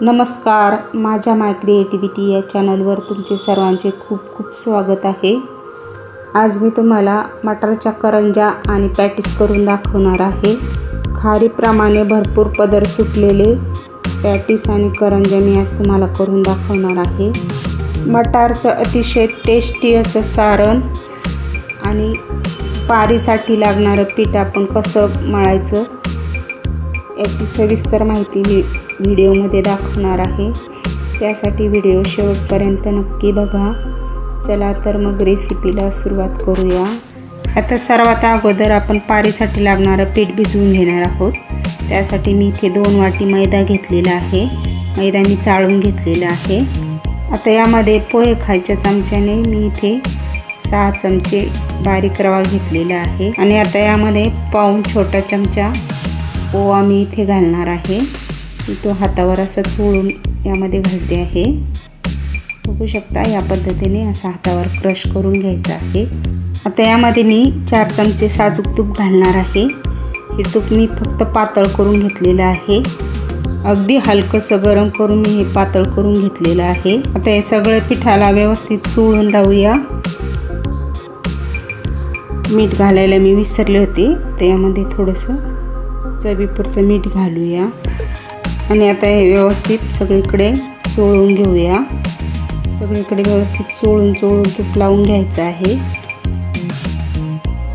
नमस्कार माझ्या माय क्रिएटिव्हिटी या चॅनलवर तुमचे सर्वांचे खूप खूप स्वागत आहे. आज मी तुम्हाला मटारच्या करंजा आणि पॅटीस करून दाखवणार आहे. खारीप्रमाणे भरपूर पदर सुटलेले पॅटीस आणि करंजा मी आज तुम्हाला करून दाखवणार आहे. मटारचं अतिशय टेस्टी असं सारण आणि पारीसाठी लागणारं पीठ आपण कसं मळायचं याची सविस्तर माहिती मी व्हिडिओमध्ये दाखवणार आहे. त्यासाठी व्हिडिओ शेवटपर्यंत नक्की बघा. चला तर मग रेसिपीला सुरुवात करूया. आता सर्वात अगोदर आपण पारीसाठी लागणारं पीठ भिजवून घेणार आहोत. त्यासाठी मी इथे दोन वाटी मैदा घेतलेला आहे. मैदा मी चाळून घेतलेला आहे. आता यामध्ये पोहे खायच्या चमच्याने मी इथे सहा चमचे बारीक रवा घेतलेला आहे. आणि आता यामध्ये पाऊन छोटा चमचा ओवा मी इथे घालणार आहे. तो हातावर असं चोळून यामध्ये घालते आहे. बघू शकता या पद्धतीने असं हातावर क्रश करून घ्यायचा आहे. आता यामध्ये मी चार चमचे साजूक तूप घालणार आहे. हे तूप मी फक्त पातळ करून घेतलेलं आहे. अगदी हलकंसं गरम करून मी हे पातळ करून घेतलेलं आहे. आता हे सगळं पिठाला व्यवस्थित चोळून लावूया मीठ घालायला मी विसरले होते. तर यामध्ये थोडंसं चवीपुरतं मीठ घालूया. आणि आता हे व्यवस्थित सगळीकडे चोळून घेऊया. सगळीकडे व्यवस्थित चोळून चोळून तूप लावून घ्यायचं आहे.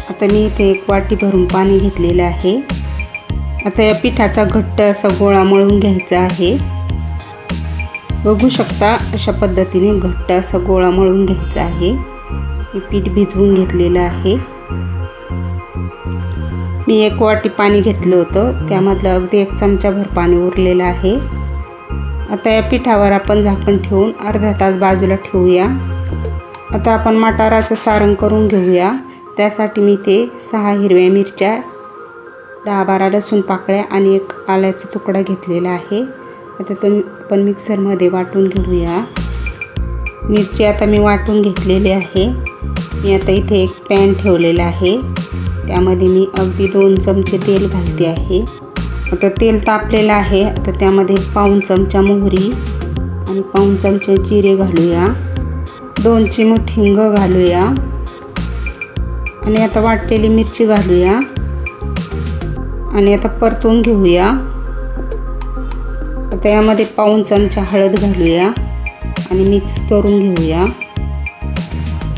आता मी इथे एक वाटी भरून पाणी घेतलेलं आहे. आता या पिठाचा घट्ट असा गोळा मळून घ्यायचा आहे. बघू शकता अशा पद्धतीने घट्ट असा गोळा मळून घ्यायचा आहे. मी पीठ भिजवून घेतलेलं आहे. मी एक वाटी पाणी घेतलं होतं. त्यामधलं अगदी एक चमचाभर पाणी उरलेलं आहे. आता या पिठावर आपण झाकण ठेवून अर्धा तास बाजूला ठेवूया. आता आपण मटाराचं सारण करून घेऊया. त्यासाठी मी ते सहा हिरव्या मिरच्या दहा बारा लसूण पाकळ्या आणि एक आल्याचा तुकडा घेतलेला आहे. आता तो आपण मिक्सरमध्ये वाटून घेऊया. मिरची आता मी वाटून घेतलेली आहे. मी आता इथे एक पॅन ठेवलेला आहे. त्यामध्ये मी अगदी दोन चमचे तेल घालते आहे. आता तेल तापलेलं आहे. आता त्यामध्ये पाऊन चमचा मोहरी आणि पाऊन चमचे जिरे घालूया. दोन चिमूट हिंग घालूया. आणि आता वाटलेली मिरची घालूया. आणि आता परतून घेऊया. आता यामध्ये पाऊन चमचा हळद घालूया. आणि मिक्स करून घेऊया.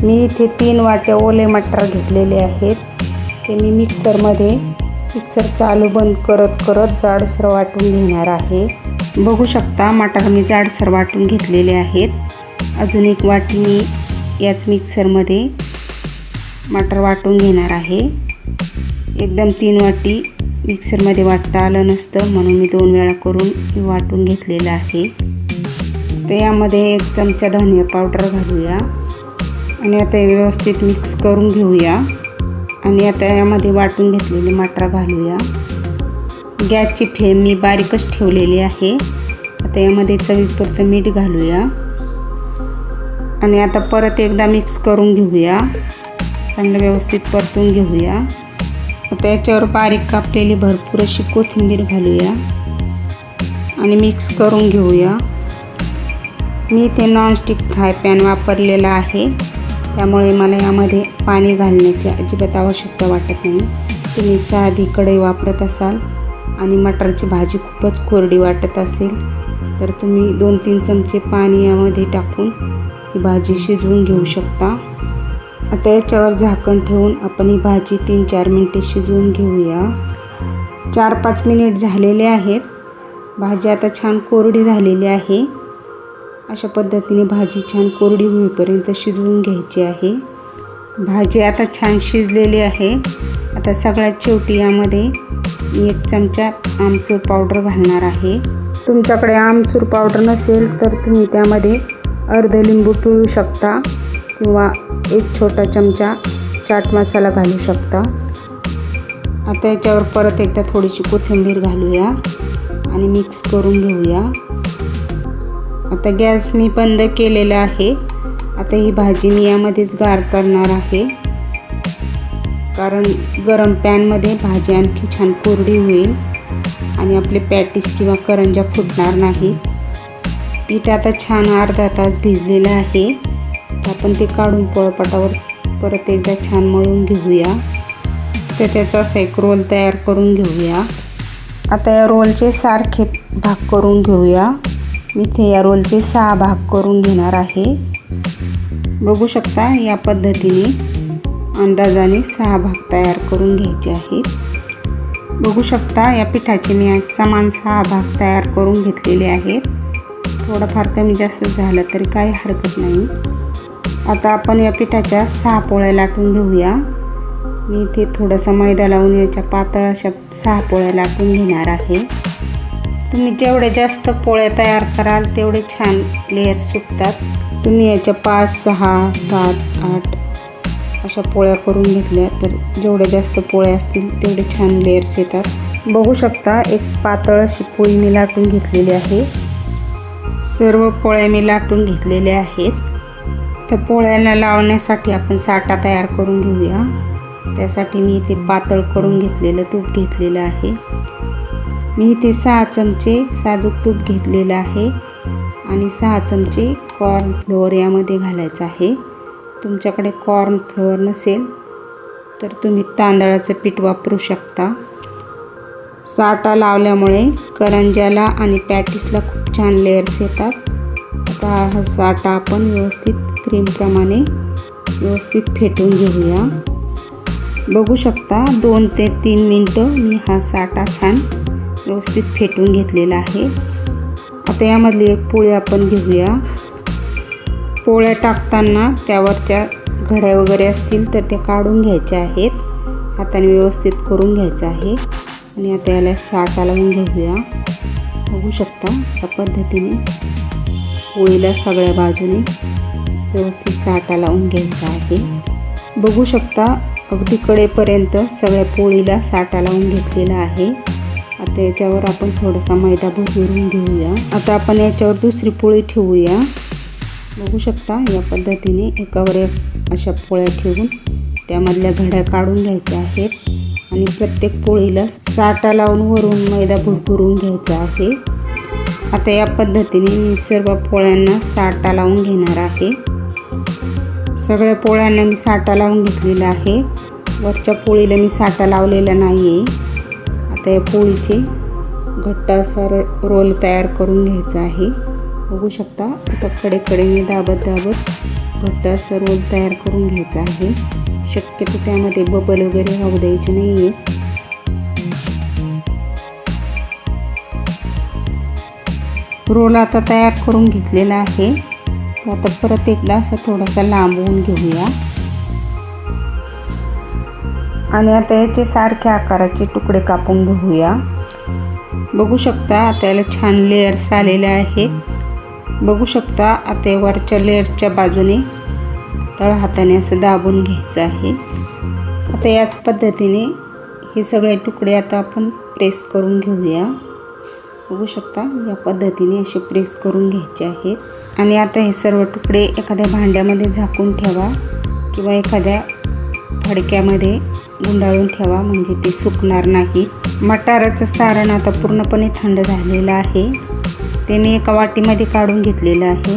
मी इथे तीन वाट्या ओले मटर घेतलेले आहेत. ते मी मिक्सरमध्ये मिक्सर चालू बंद करत करत जाडसर वाटून घेणार आहे. बघू शकता मटार मी जाडसर वाटून घेतलेले आहेत. अजून एक वाटी मी याच मिक्सरमध्ये मटर वाटून घेणार आहे. एकदम तीन वाटी मिक्सरमध्ये वाटता आलं नसतं म्हणून मी दोन वेळा करून वाटून घेतलेलं आहे. तर यामध्ये एक चमचा धनिया पावडर घालूया. आणि आता व्यवस्थित मिक्स करून घेऊया. आणि आता यामध्ये वाटून घेतलेली मटार घालूया. गॅसची फ्लेम मी बारीकच ठेवलेली आहे. आता यामध्ये चवीपुरतं मीठ घालूया. आणि आता परत एकदा मिक्स करून घेऊया. चांगलं व्यवस्थित परतून घेऊया. आता याच्यावर बारीक कापलेली भरपूर अशी कोथिंबीर घालूया. आणि मिक्स करून घेऊया. मी इथे नॉनस्टिक फ्राय पॅन वापरलेला आहे. त्यामुळे मला यामध्ये पाणी घालण्याची अजिबात आवश्यकता वाटत नाही. तुम्ही साधी कढई वापरत असाल आणि मटारची भाजी खूपच कोरडी वाटत असेल तर तुम्ही दोन तीन चमचे पाणी यामध्ये टाकून ही भाजी शिजवून घेऊ शकता. आता याच्यावर झाकण ठेवून आपण ही भाजी तीन चार मिनटे शिजवून घेऊया. चार पाच मिनिट झालेले आहेत. भाजी आता छान कोरडी झालेली आहे. अशा पद्धतीने भाजी छान कोरडी होईपर्यंत शिजवून घ्यायची आहे. भाजी आता छान शिजलेली आहे. आता सगळ्यात शेवटी यामध्ये एक चमचा आमचूर पावडर घालणार आहे. तुमच्याकडे आमचूर पावडर नसेल तर तुम्ही त्यामध्ये अर्ध लिंबू पिळू शकता किंवा एक छोटा चमचा चाट मसाला घालू शकता. आता याच्यावर परत एकदा थोडीशी कोथिंबीर घालूया आणि मिक्स करून घेऊया. आता गॅस मी बंद केलेला आहे. आता ही भाजी मी यामध्येच गार करणार आहे. कारण गरम पॅनमध्ये भाजी आणखी छान कोरडी होईल आणि आपले पॅटीस किंवा करंजा फुटणार नाही. पीठ आता छान अर्धा तास भिजलेलं आहे. आपण ते काढून पोळपाटावर परत एकदा छान मळून घेऊया. तर त्याचा असा एक रोल तयार करून घेऊया. आता या रोलचे सारखे भाग करून घेऊया. मी इथे या रोलचे सहा भाग करून घेणार आहे. बघू शकता या पद्धतीने अंदाजाने सहा भाग तयार करून घ्यायचे आहेत. बघू शकता या पिठाचे मी समान सहा भाग तयार करून घेतलेले आहेत. थोडंफार कमी जास्त झालं तरी काही हरकत नाही. आता आपण या पिठाच्या सहा पोळ्या लाटून घेऊया. मी इथे थोडंसं मैदा लावून याच्या पातळ अशा सहा पोळ्या लाटून घेणार आहे. तुम्ही जेवढे जास्त पोळ्या तयार कराल तेवढे छान लेअर सुटतात तुम्ही याच्या पाच सहा सात आठ अशा पोळ्या करून घेतल्या तर जेवढ्या जास्त पोळ्या असतील तेवढे छान लेअर्स येतात. बघू शकता एक पातळ अशी पोळी मी लाटून घेतलेली आहे. सर्व पोळ्या मी लाटून घेतलेल्या आहेत. तर पोळ्याला लावण्यासाठी आपण साठा तयार करून घेऊया. त्यासाठी मी इथे पातळ करून घेतलेलं तूप घेतलेलं आहे. मी इथे सहा चमचे साजूक तूप घेतलेलं आहे आणि सहा चमचे कॉर्न फ्लोअर यामध्ये घालायचं आहे. तुमच्याकडे कॉर्न फ्लोअर नसेल तर तुम्ही तांदळाचं पीठ वापरू शकता. साठा लावल्यामुळे करंजाला आणि पॅटीसला खूप छान लेअर्स येतात. आता हा साठा आपण व्यवस्थित क्रीमप्रमाणे व्यवस्थित फेटून घेऊया. बघू शकता दोन ते तीन मिनटं मी हा साठा छान व्यवस्थित फेटून घेतलेला आहे. आता यामधली एक पोळी आपण घेऊया. पोळ्या टाकताना त्यावरच्या घड्या वगैरे असतील तर त्या काढून घ्यायच्या आहेत. हाताने व्यवस्थित करून घ्यायचं आहे. आणि आता याला साठा लावून घेऊया. बघू शकता या पद्धतीने पोळीला सगळ्या बाजूने व्यवस्थित साठा लावून घ्यायचा आहे. बघू शकता अगदी कडेपर्यंत सगळ्या पोळीला साठा लावून घेतलेला आहे. आता याच्यावर आपण थोडासा मैदा भरून घेऊया. आता आपण याच्यावर दुसरी पोळी ठेवूया. बघू शकता या पद्धतीने एकावर एक अशा पोळ्या ठेवून त्यामधल्या घड्या काढून घ्यायच्या आहेत. आणि प्रत्येक पोळीला साठा लावून वरून मैदा भुरभुरून घ्यायचा आहे. आता या पद्धतीने मी सर्व पोळ्यांना साठा लावून घेणार आहे. सगळ्या पोळ्यांना मी साठा लावून घेतलेला आहे. वरच्या पोळीला मी साठा लावलेला नाही आहे आता या पोळीचे घट्ट असा रोल तयार करून घ्यायचा आहे. बघू शकता असं कडेकडेने दाबत दाबत घट्ट असं रोल तयार करून घ्यायचा आहे. शक्यतो त्यामध्ये बबल वगैरे राहू द्यायचे नाही आहे रोल आता तयार करून घेतलेला आहे. आता परत एकदा असा थोडासा लांबवून घेऊया. आणि आता याचे सारख्या आकाराचे तुकडे कापून घेऊया. बघू शकता आता याला छान लेअर्स आलेले आहेत. बघू शकता आता वरच्या लेअर्सच्या बाजूने तळ हाताने असं दाबून घ्यायचं आहे. आता याच पद्धतीने हे सगळे तुकडे आता आपण प्रेस करून घेऊया. बघू शकता या पद्धतीने असे प्रेस करून घ्यायचे आहेत. आणि आता हे सर्व तुकडे एखाद्या भांड्यामध्ये झाकून ठेवा किंवा एखाद्या फडक्यामध्ये गुंडाळून ठेवा म्हणजे ते सुकणार नाही. मटाराचं सारण आता पूर्णपणे थंड झालेलं आहे. ते मी एका वाटीमध्ये काढून घेतलेलं आहे.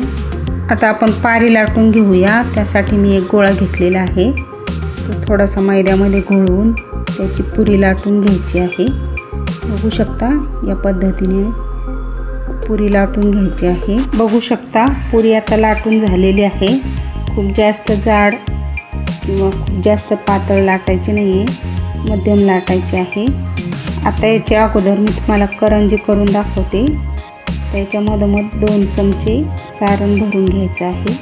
आता आपण पारी लाटून घेऊया. त्यासाठी मी एक गोळा घेतलेला आहे. तो थोडासा मैद्यामध्ये घोळवून त्याची पुरी लाटून घ्यायची आहे. बघू शकता या पद्धतीने पुरी लाटून घ्यायची आहे. बघू शकता पुरी आता लाटून झालेली आहे. खूप जास्त जाड किंवा खूप जास्त पातळ लाटायची नाही आहे मध्यम लाटायची आहे. आता याच्या अगोदर मी तुम्हाला करंजी करून दाखवते. त्याच्यामधोमध दोन चमचे सारण भरून घ्यायचं आहे.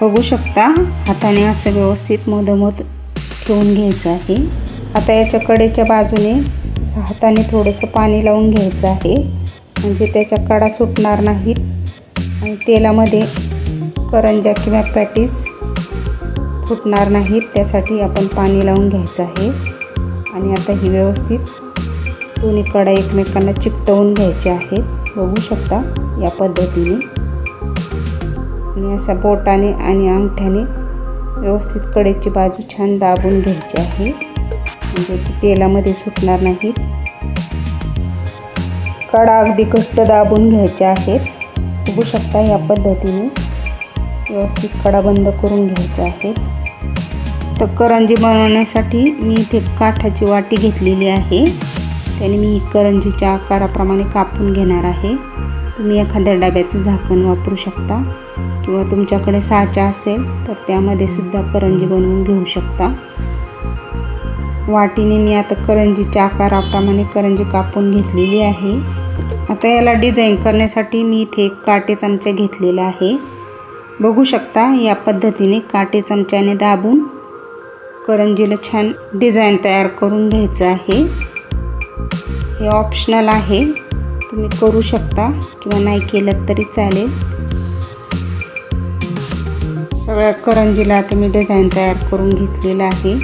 बघू शकता हाताने असं व्यवस्थित मधोमध ठेवून घ्यायचं आहे. आता याच्या कडेच्या बाजूने हाताने थोडंसं पाणी लावून घ्यायचं आहे. म्हणजे त्याच्या कडा सुटणार नाहीत आणि तेलामध्ये करंजा किंवा पॅटीस फुटणार नाहीत त्यासाठी आपण पाणी लावून घ्यायचं आहे. आणि आता ही व्यवस्थित दोन्ही कडा एकमेकांना चिकटवून घ्यायचे आहेत. बघू शकता या पद्धतीने. आणि असा बोटाने आणि अंगठ्याने व्यवस्थित कडेची बाजू छान दाबून घ्यायची आहे. म्हणजे ती तेलामध्ये सुटणार नाहीत. कडा अगदी घट्ट दाबून घ्यायच्या आहेत. बघू शकता या पद्धतीने. व्यवस्थित कडा बंद करून घ्यायचे आहेत. तर करंजी बनवण्यासाठी मी इथे काठाची वाटी घेतलेली आहे. त्याने मी ही करंजीच्या आकाराप्रमाणे कापून घेणार आहे. तुम्ही एखाद्या डब्याचं झाकण वापरू शकता किंवा तुमच्याकडे साचा असेल तर त्यामध्ये सुद्धा करंजी बनवून घेऊ शकता. वाटीने मी आता करंजीच्या आकाराप्रमाणे करंजी कापून घेतलेली आहे. आता याला डिझाईन करण्यासाठी मी इथे एक काटे चमचे घेतलेला आहे. बघू शकता या पद्धतीने काटे चमच्याने दाबून करंजीला छान डिझाईन तयार करून घ्यायचं आहे. हे ऑप्शनल आहे. तुम्ही करू शकता किंवा नाही केलं तरी चालेल. सगळ्या करंजीला आता मी डिझाईन तयार करून घेतलेलं आहे.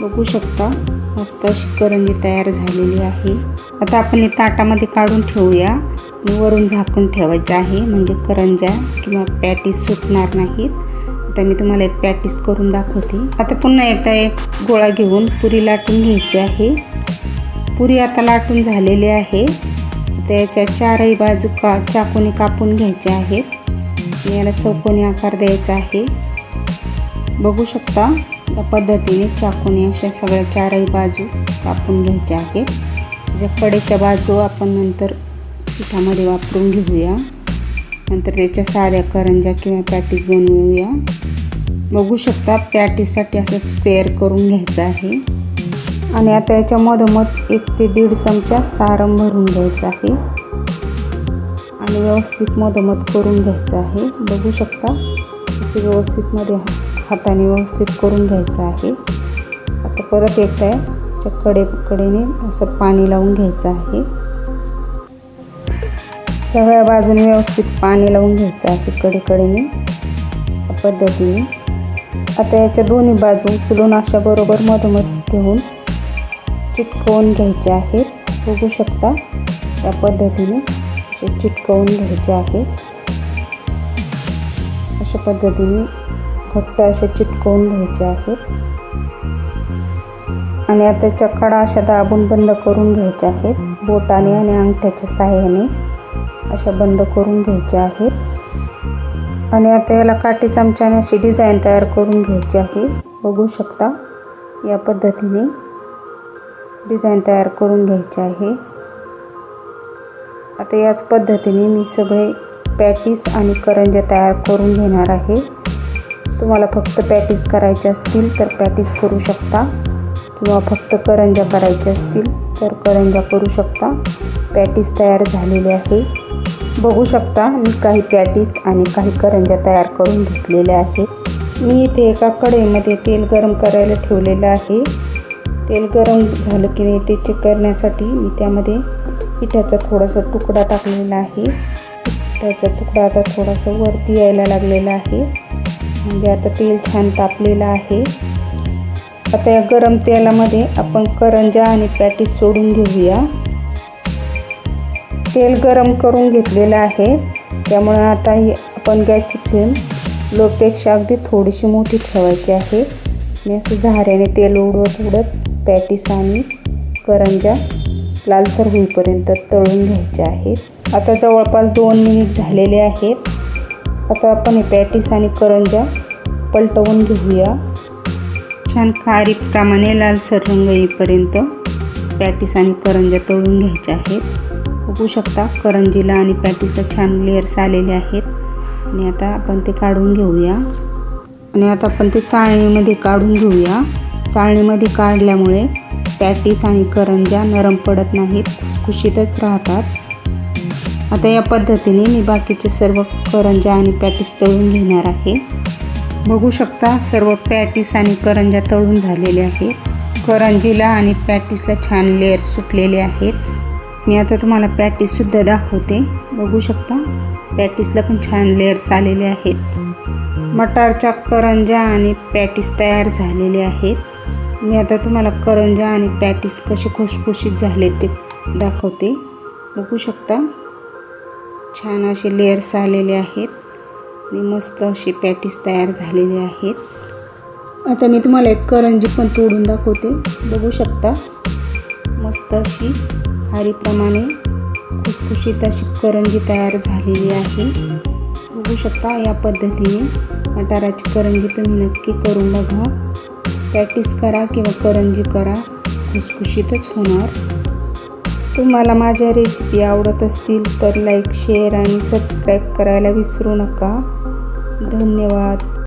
बघू शकता. मस्त अशी करंजी तयार झालेली आहे. आता आपण हे ताटामध्ये काढून ठेवूया आणि वरून झाकून ठेवायचं आहे. म्हणजे करंज्या किंवा पॅटीस सुटणार नाहीत. आता मी तुम्हाला एक पॅटीस करून दाखवते. आता पुन्हा एकदा एक गोळा घेऊन पुरी लाटून घ्यायची आहे. पुरी आता लाटून झालेली आहे. त्याच्या चारही बाजू का चाकूने कापून घ्यायच्या आहेत. याला चौकोनी आकार द्यायचा आहे. बघू शकता. या पद्धतीने चाकूने अशा सगळ्या चारही बाजू कापून घ्यायच्या आहेत. ज्या कडेच्या बाजू आपण नंतर पिठामध्ये वापरून घेऊया. नंतर त्याच्या साध्या करंज्या किंवा पॅटीस बनवूया. बघू शकता पॅटीसाठी असं स्क्वेअर करून घ्यायचं आहे. आणि आता याच्या मधोमध एक ते दीड चमचा सारम भरून घ्यायचं आहे. आणि व्यवस्थित मधोमध करून घ्यायचं आहे. बघू शकता व्यवस्थितमध्ये व्यवस्थित मध्ये हाताने व्यवस्थित करून घ्यायचं आहे. आता परत एकदा त्या कडे कडेने असं पाणी लावून घ्यायचं आहे. सगळ्या बाजूने व्यवस्थित पाणी लावून घ्यायचं आहे कडेकडेने या पद्धतीने. आता याच्या दोन्ही बाजू उचलून अशा बरोबर मधोमध ठेवून चिटकवून घ्यायचे आहेत. बघू शकता त्या पद्धतीने चिटकवून घ्यायचे आहेत. अशा पद्धतीने घट्ट असे चिटकवून घ्यायचे आहेत. आणि आता त्याच्या अशा दाबून बंद करून घ्यायच्या आहेत. बोटाने आणि अंगठ्याच्या साह्याने अशा बंद करून घ्यायच्या आहेत. आणि आता याला काठी चमच्याने अशी डिझाईन तयार करून घ्यायची आहे. बघू शकता या पद्धतीने डिझाईन तयार करून घ्यायची आहे. आता याच पद्धतीने मी सगळे पॅटीस आणि करंज्या तयार करून घेणार आहे. तुम्हाला फक्त पॅटीस करायचे असतील तर पॅटीस करू शकता. किंवा फक्त करंज्या करायच्या असतील तर करंज्या करू शकता. पॅटीस तयार झालेले आहे. बघू शकता मी काही पॅटीस आणि काही करंज्या तयार करून घेतलेल्या आहेत. मी इथे एका कढईमध्ये तेल गरम करायला ठेवलेलं आहे. तेल गरम झालं की नाही ते चेक करण्यासाठी मी त्यामध्ये पिठाचा थोडासा तुकडा टाकलेला आहे. पिठाचा तुकडा आता थोडासा वरती यायला लागलेला आहे. म्हणजे आता तेल छान तापलेलं आहे. आता या गरम तेलामध्ये आपण करंजा आणि पॅटीस सोडून घेऊया. तेल गरम करून घेतलेलं आहे. त्यामुळे आता ही आपण गॅसची फ्लेम लोपेक्षा अगदी थोडीशी मोठी ठेवायची आहे. मी असं झाऱ्याने तेल उडवत उडत पॅटीस आणि करंजा लालसर होईपर्यंत तळून घ्यायचे आहेत. आता जवळपास दोन मिनिट झालेले आहेत. आता आपण हे पॅटीस आणि करंजा पलटवून घेऊया. छान खारीप्रमाणे लालसर रंग येईपर्यंत पॅटीस आणि करंजा तळून घ्यायच्या आहेत. बघू शकता करंजीला आणि पॅटीसला छान लेअर्स आलेले आहेत. आणि आता आपण ते काढून घेऊया. आणि आता आपण ते चाळणीमध्ये काढून घेऊया. चाळणीमध्ये काढल्यामुळे पॅटीस आणि करंज्या नरम पडत नाहीत खुसखुशीतच राहतात. आता या पद्धतीने मी बाकीचे सर्व करंज्या आणि पॅटीस तळून घेणार आहे. बघू शकता सर्व पॅटीस आणि करंज्या तळून झालेले आहेत करंजीला आणि पॅटीसला छान लेअर्स सुटलेले आहेत. मी आता तुम्हाला पॅटीससुद्धा दाखवते. बघू शकता पॅटीसला पण छान लेअर्स आलेले आहेत. मटारच्या करंज्या आणि पॅटीस तयार झालेले आहेत. मी आता तुम्हाला करंज्या आणि पॅटीस कसे खुसखुशीत झाले ते दाखवते. बघू शकता. छान असे लेअर्स आलेले आहेत आणि मस्त अशी पॅटीस तयार झालेली आहेत. आता मी तुम्हाला एक करंजी पण तोडून दाखवते. बघू शकता. मस्त अशी खारीप्रमाणे खुसखुशीत अशी करंजी तयार झालेली आहे. बघू शकता या पद्धतीने मटाराची करंजी तुम्ही नक्की करून बघा. प्रॅक्टिस करा किंवा करंजी करा. खुसखुशीतच होणार. तुम्हाला माझ्या रेसिपी आवडत असतील तर लाईक शेअर आणि सबस्क्राईब करायला विसरू नका. धन्यवाद.